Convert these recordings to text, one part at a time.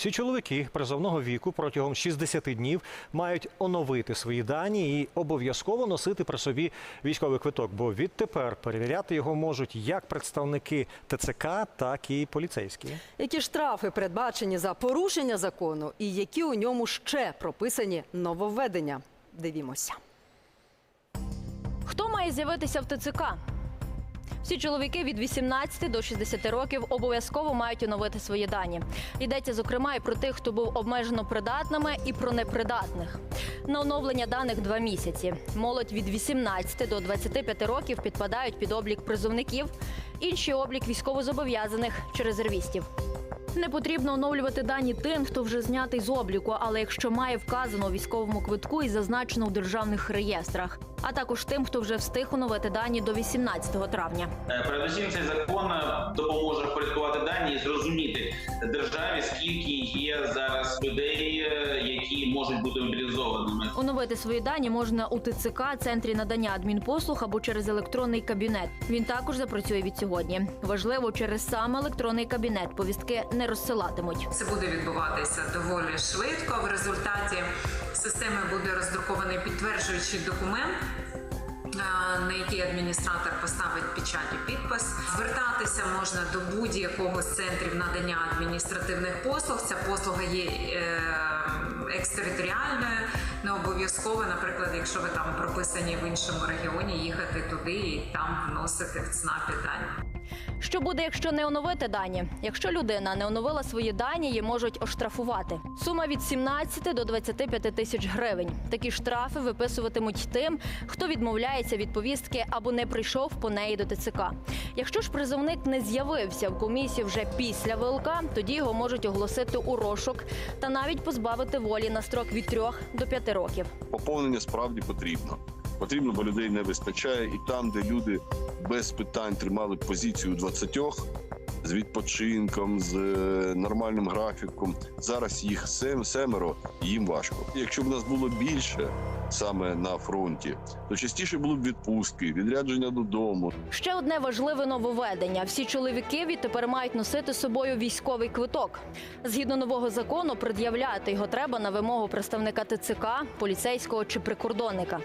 Всі чоловіки призовного віку протягом 60 днів мають оновити свої дані і обов'язково носити при собі військовий квиток, бо відтепер перевіряти його можуть як представники ТЦК, так і поліцейські. Які штрафи передбачені за порушення закону і які у ньому ще прописані нововведення? Дивімося. Хто має з'явитися в ТЦК? Всі чоловіки від 18 до 60 років обов'язково мають оновити свої дані. Йдеться зокрема і про тих, хто був обмежено придатними, і про непридатних. На оновлення даних два місяці. Молодь від 18 до 25 років підпадають під облік призовників, інший облік військовозобов'язаних чи резервістів. Не потрібно оновлювати дані тим, хто вже знятий з обліку, але якщо має вказано у військовому квитку і зазначено у державних реєстрах, а також тим, хто вже встиг оновити дані до 18 травня. Е, Передусім, цей закон е, допоможе впорядкувати дані і зрозуміти державі, скільки є зараз людей, е, які можуть бути мобілізованими. Оновити свої дані можна у ТЦК, центрі надання адмінпослуг або через електронний кабінет. Він також запрацює від сьогодні. Важливо, через сам електронний кабінет повістки не розсилатимуть. Це буде відбуватися доволі швидко. В результаті системи буде роздрукований підтверджуючий документ. е, На який адміністратор поставить печать і підпис, звертатися можна до будь-якого з центрів надання адміністративних послуг. Ця послуга є е, екстериторіальною, не обов'язково, наприклад, якщо ви там прописані в іншому регіоні, їхати туди і там вносити в ЦНАПі дані. Що буде, якщо не оновити дані? Якщо людина не оновила свої дані, її можуть оштрафувати. Сума від 17 до 25 тисяч гривень. Такі штрафи виписуватимуть тим, хто відмовляється від повістки або не прийшов по неї до ТЦК. Якщо ж призовник не з'явився в комісії вже після ВЛК, тоді його можуть оголосити у розшук та навіть позбавити волі на строк від 3 до 5 років. Поповнення справді потрібно. Потрібно, бо людей не вистачає, і там, де люди без питань тримали позицію 20 з відпочинком, з е, нормальним графіком. Зараз їх сем, семеро, їм важко. Якщо б нас було більше саме на фронті, то частіше були б відпустки, відрядження додому. Ще одне важливе нововведення: всі чоловіки відтепер мають носити з собою військовий квиток. Згідно нового закону, пред'являти його треба на вимогу представника ТЦК, поліцейського чи прикордонника.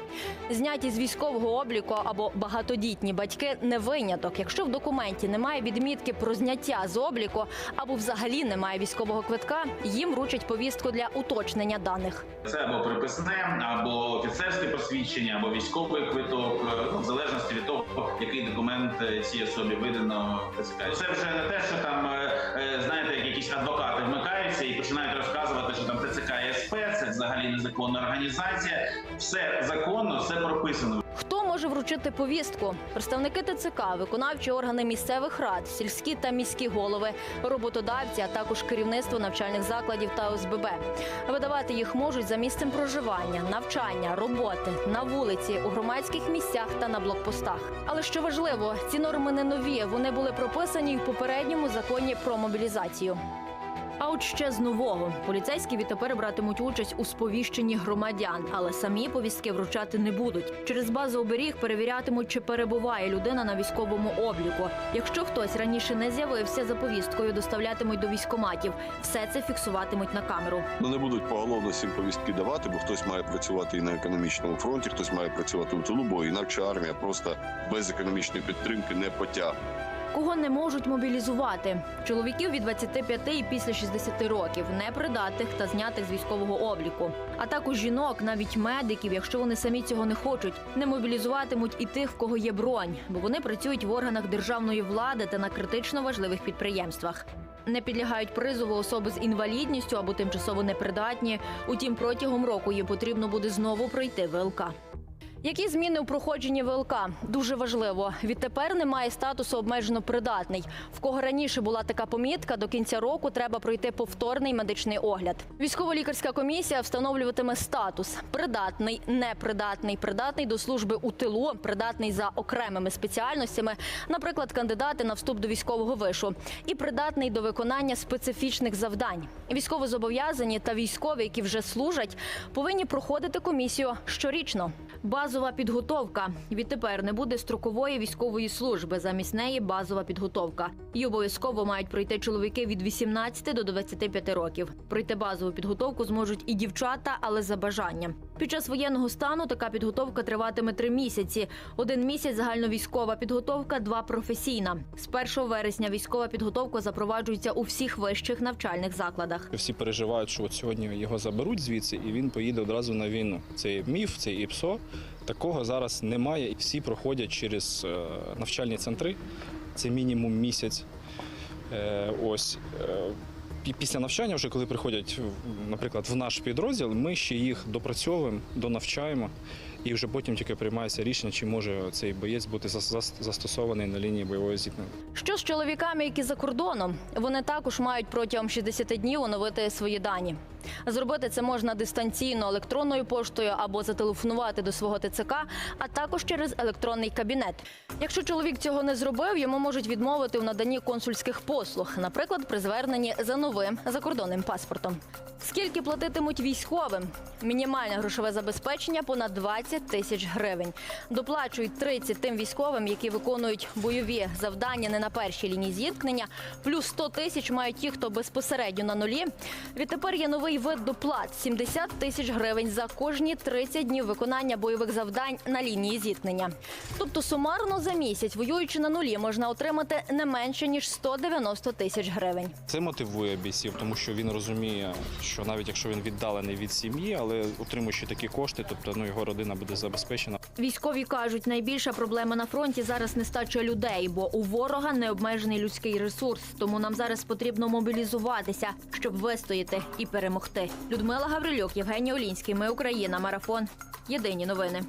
Зняті з військового обліку або багатодітні батьки не виняток. Якщо в документі немає відмітки про зняття з обліку або взагалі немає військового квитка, їм вручать повістку для уточнення даних. Це або приписне, або офіцерське посвідчення, або військовий квиток, е, ну, в залежності від того, який документ е, цій особі видано ТЦК. Це вже не те, що там е, знаєте, як якісь адвокати вмикаються і починають розказувати, що там ТЦК взагалі незаконна організація. Все законно, все прописано. Хто може вручити повістку? Представники ТЦК, виконавчі органи місцевих рад, сільські та міські голови, роботодавці, а також керівництво навчальних закладів та ОСББ. Видавати їх можуть за місцем проживання, навчання, роботи на вулиці, у громадських місцях та на блокпостах. Але що важливо, ці норми не нові. Вони були прописані в попередньому законі про мобілізацію. А от ще з нового поліцейські відтепер братимуть участь у сповіщенні громадян, але самі повістки вручати не будуть. Через базу оберіг перевірятимуть, чи перебуває людина на військовому обліку. Якщо хтось раніше не з'явився за повісткою, доставлятимуть до військоматів. Все це фіксуватимуть на камеру. Ну не будуть поголовно всім повістки давати, бо хтось має працювати і на економічному фронті, хтось має працювати у тилу, бо інакше армія просто без економічної підтримки не потягне. Кого не можуть мобілізувати? Чоловіків від 25 і після 60 років, непридатних та знятих з військового обліку. А також жінок, навіть медиків, якщо вони самі цього не хочуть, не мобілізуватимуть і тих, в кого є бронь, бо вони працюють в органах державної влади та на критично важливих підприємствах. Не підлягають призову особи з інвалідністю або тимчасово непридатні. Утім, протягом року їм потрібно буде знову пройти ВЛК. Які зміни у проходженні ВЛК? Дуже важливо. Відтепер немає статусу обмежено придатний. В кого раніше була така помітка, до кінця року треба пройти повторний медичний огляд. Військово-лікарська комісія встановлюватиме статус: придатний, непридатний, придатний до служби у тилу, придатний за окремими спеціальностями, наприклад, кандидати на вступ до військового вишу, і придатний до виконання специфічних завдань. Військовозобов'язані та військові, які вже служать, повинні проходити комісію щорічно. Базу базова підготовка. Відтепер не буде строкової військової служби. Замість неї базова підготовка. І обов'язково мають пройти чоловіки від 18 до 25 років. Пройти базову підготовку зможуть і дівчата, але за бажанням. Під час воєнного стану така підготовка триватиме три місяці. Один місяць загальновійськова підготовка, два професійна. З 1 вересня військова підготовка запроваджується у всіх вищих навчальних закладах. Всі переживають, що от сьогодні його заберуть звідси, і він поїде одразу на війну. Це міф, це є ІПСО. Такого зараз немає. І всі проходять через е, навчальні центри. Це мінімум місяць. Е, Ось. Пі- Після навчання, вже коли приходять, наприклад, в наш підрозділ, ми ще їх допрацьовуємо, донавчаємо, і вже потім тільки приймається рішення, чи може цей боєць бути зас- зас- застосований на лінії бойового зіткнення. Що з чоловіками, які за кордоном? Вони також мають протягом 60 днів оновити свої дані. Зробити це можна дистанційно електронною поштою або зателефонувати до свого ТЦК, а також через електронний кабінет. Якщо чоловік цього не зробив, йому можуть відмовити в наданні консульських послуг, наприклад, при зверненні за новим закордонним паспортом. Скільки платитимуть військовим? Мінімальне грошове забезпечення понад 20 тисяч гривень. Доплачують 30 тим військовим, які виконують бойові завдання не на першій лінії зіткнення. Плюс 100 тисяч мають ті, хто безпосередньо на нулі. Відтепер є новий вид доплат 70 тисяч гривень за кожні 30 днів виконання бойових завдань на лінії зіткнення. Тобто сумарно за місяць, воюючи на нулі, можна отримати не менше ніж 190 тисяч гривень. Це мотивує бійців, тому що він розуміє, що навіть якщо він віддалений від сім'ї, але отримуючи такі кошти, тобто ну його родина буде забезпечена. Військові кажуть, найбільша проблема на фронті зараз нестача людей, бо у ворога необмежений людський ресурс. Тому нам зараз потрібно мобілізуватися, щоб вистояти і перемогти. Людмила Гаврилюк, Євгеній Олінський. Ми Україна. Марафон. Єдині новини.